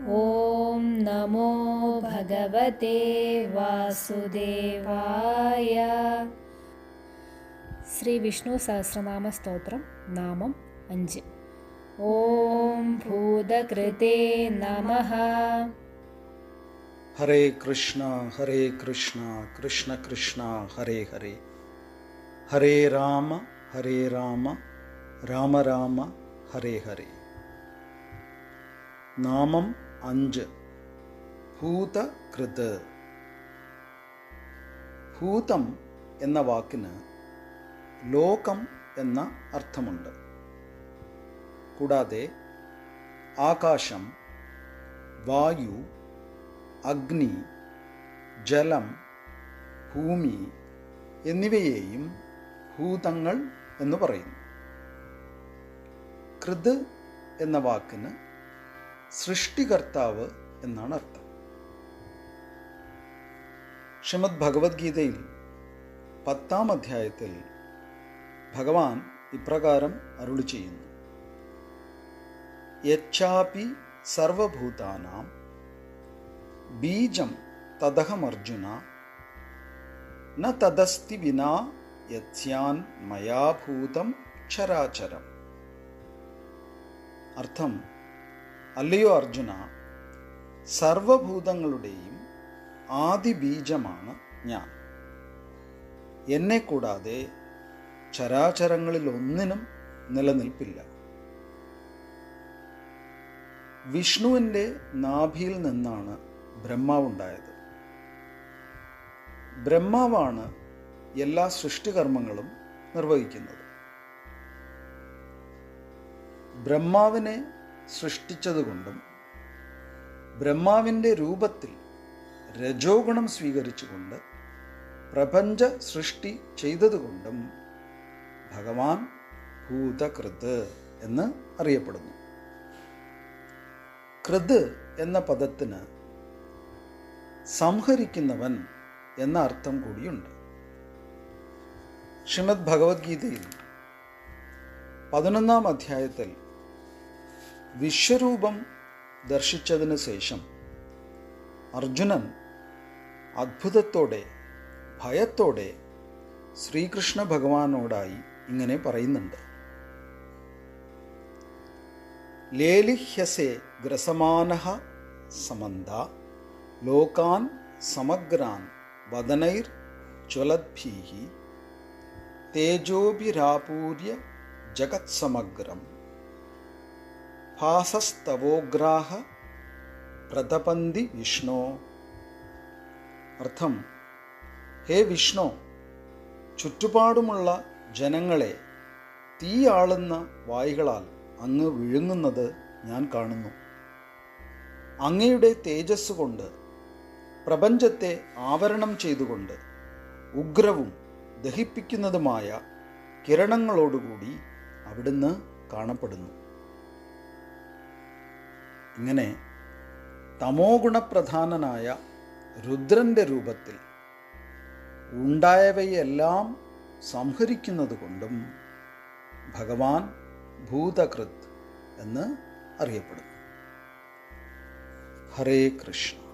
ॐ नमो भगवते वासुदेवाय। श्रीविष्णुसहस्रनामस्तोत्रं नामम् अञ्ज्। ॐ भूतकृते नमः। हरे कृष्ण हरे कृष्ण कृष्ण कृष्ण, हरे हरे। हरे राम हरे राम राम राम, हरे हरे। നാമം അഞ്ച്. ഭൂതകൃത്. ഭൂതം എന്ന വാക്കിന് ലോകം എന്ന അർത്ഥമുണ്ട്. കൂടാതെ ആകാശം വായു അഗ്നി ജലം ഭൂമി എന്നിവയെയും ഭൂതങ്ങൾ എന്ന് പറയുന്നു. കൃത് എന്ന വാക്കിന് സൃഷ്ടികർത്താവ് എന്നാണ് അർത്ഥം. ശ്രീമദ് ഭഗവത്ഗീതയിൽ പത്താം അധ്യായത്തിൽ ഭഗവാൻ ഇപ്രകാരം അരുളി ചെയ്യുന്നു. യച്ഛാപി സർവഭൂതാനാം ബീജം തദഹമർജുന ന തദസ്തി വിനാ യത്യാൻ മയാഭൂതം ചരാചരം അർത്ഥം അല്ലയോ അർജുന സർവഭൂതങ്ങളുടെയും ആദി ബീജമാണ് ഞാൻ. എന്നെ കൂടാതെ ചരാചരങ്ങളിൽ ഒന്നിനും നിലനിൽപ്പില്ല. വിഷ്ണുവിന്റെ നാഭിയിൽ നിന്നാണ് ബ്രഹ്മാവുണ്ടായത്. ബ്രഹ്മാവാണ് എല്ലാ സൃഷ്ടികർമ്മങ്ങളും നിർവഹിക്കുന്നത്. ബ്രഹ്മാവിനെ സൃഷ്ടിച്ചതുകൊണ്ടും ബ്രഹ്മാവിന്റെ രൂപത്തിൽ രജോഗുണം സ്വീകരിച്ചുകൊണ്ട് പ്രപഞ്ച സൃഷ്ടി ചെയ്തതുകൊണ്ടും ഭഗവാൻ ഭൂതകൃത് എന്ന് അറിയപ്പെടുന്നു. കൃത് എന്ന പദത്തിന് സംഹരിക്കുന്നവൻ എന്ന അർത്ഥം കൂടിയുണ്ട്. ശ്രീമദ് ഭഗവത്ഗീതയിൽ പതിനൊന്നാം അധ്യായത്തിൽ വിശ്വരൂപം ദർശിച്ചതിന് ശേഷം അർജുനൻ അത്ഭുതത്തോടെ ഭയത്തോടെ ശ്രീകൃഷ്ണ ഭഗവാനോടായി ഇങ്ങനെ പറയുന്നുണ്ട്. ലേലിഹ്യസേ ഗ്രസമാനഃ സമന്ത ലോകാൻ സമഗ്രാൻ വദനൈർ ജ്വലദ്ഭീः തേജോഭിരാപൂര്യ ജഗത്സമഗ്രം ഭാസസ്തവോഗ്രാഹ പ്രതപന്തി വിഷ്ണോ. അർത്ഥം ഹേ വിഷ്ണു ചുറ്റുപാടുമുള്ള ജനങ്ങളെ തീയാളുന്ന വായികളാൽ അങ്ങ് വിഴുങ്ങുന്നത് ഞാൻ കാണുന്നു. അങ്ങയുടെ തേജസ് കൊണ്ട് പ്രപഞ്ചത്തെ ആവരണം ചെയ്തുകൊണ്ട് ഉഗ്രവും ദഹിപ്പിക്കുന്നതുമായ കിരണങ്ങളോടുകൂടി അവിടുന്ന് കാണപ്പെടുന്നു. ഇങ്ങനെ തമോ ഗുണപ്രധാനനായ രുദ്രന്റെ രൂപത്തിൽ ഉണ്ടായവയെല്ലാം സംഹരിക്കുന്നത് കൊണ്ടും ഭഗവാൻ ഭൂതകൃത് എന്ന് അറിയപ്പെടുന്നു. ഹരേ കൃഷ്ണ.